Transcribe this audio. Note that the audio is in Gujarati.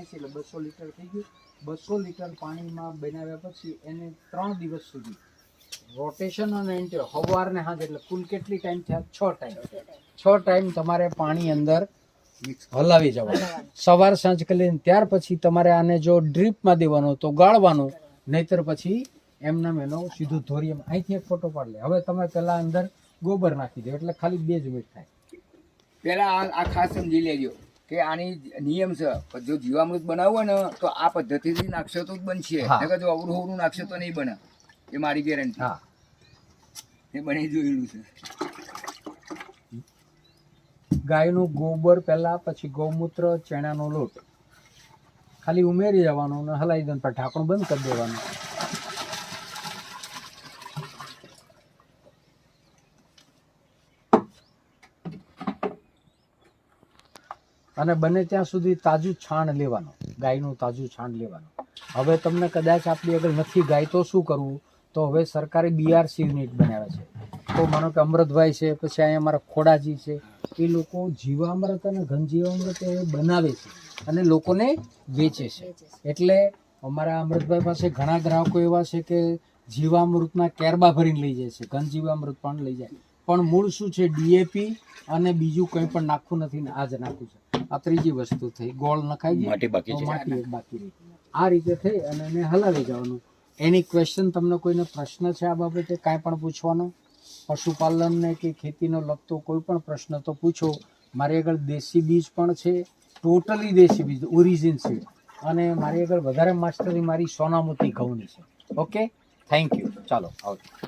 એસી એટલે બસો લીટર થઈ ગયું. બસો લીટર પાણીમાં બનાવ્યા પછી એને ત્રણ દિવસ સુધી રોટેશન અને એન્ટ્રી સવાર ને સાંજ એટલે કુલ કેટલી ટાઈમ થયા? છ ટાઈમ છ ટાઈમ તમારે પાણી અંદર હલાવી જવાનું. સવાર સાંજ કરીને ત્યાર પછી તમારે આને જો ડ્રીપમાં દેવાનો તો ગાળવાનું. નહીતર પછી એમના એનો સીધું ધોરી અહીંથી એક ફોટો પાડ લે. હવે તમે પેલા અંદર ગોબર નાખી દો. એટલે ખાલી બે જ મિનિટ થાય. પેલા આ આ ખાસ સમજી લેજો. કે આની નિયમ છે જો જીવામૃત બનાવવું હોય ને તો આ પદ્ધતિથી નાખશો તો જ બનશે. નકર જો અવરું અવરું નાખશો તો નહીં બને. એ મારી ગેરંટી હા. એ બની જોયેલું છે. ગાયનું ગોબર પહેલાં પછી ગૌમૂત્ર ચણાનો લોટ. ખાલી ઉમેરી જવાનો અને હલાવી દઈને પણ ઢાંકણું બંધ કરી દેવાનું. અને બને ત્યાં સુધી તાજું છાણ લેવાનું, ગાયનું તાજું છાણ લેવાનું. હવે તમને કદાચ આપણી આગળ નથી ગાય, તો શું કરવું? તો હવે સરકારે બીઆરસી યુનિટ બનાવ્યા છે. તો માનો કે અમૃતભાઈ છે, પછી અહીંયા અમારા ખોડાજી છે. એ લોકો જીવામૃત અને ઘન જીવામૃત એ બનાવે છે અને લોકોને વેચે છે. એટલે અમારા અમૃતભાઈ પાસે ઘણા ગ્રાહકો એવા છે કે જીવામૃતના કેરબા ભરીને લઈ જાય છે ઘન જીવામૃત પણ લઈ જાય. પણ મૂળ શું છે? ડીએપી અને બીજું કંઈ પણ નાખવું નથી ને આ જ નાખવું છે. આ ત્રીજી વસ્તુ થઈ. ગોળ નખાઈ ગઈ. માટી બાકી છે. માટી બાકી રહી. આ રીતે થઈ અને એને હલાવી જવાનું એની ક્વેશ્ચન તમને કોઈને પ્રશ્ન છે આ બાબતે કાંઈ પણ પૂછવાનો? પશુપાલનને કે ખેતીનો લગતો કોઈ પણ પ્રશ્ન તો પૂછો. મારી આગળ દેશી બીજ પણ છે. ટોટલી દેશી બીજ ઓરિજિન છે. અને મારી આગળ વધારે માસ્ટરી મારી સોનામતી ઘઉંની છે. ઓકે થેન્ક યુ ચાલો આવજો.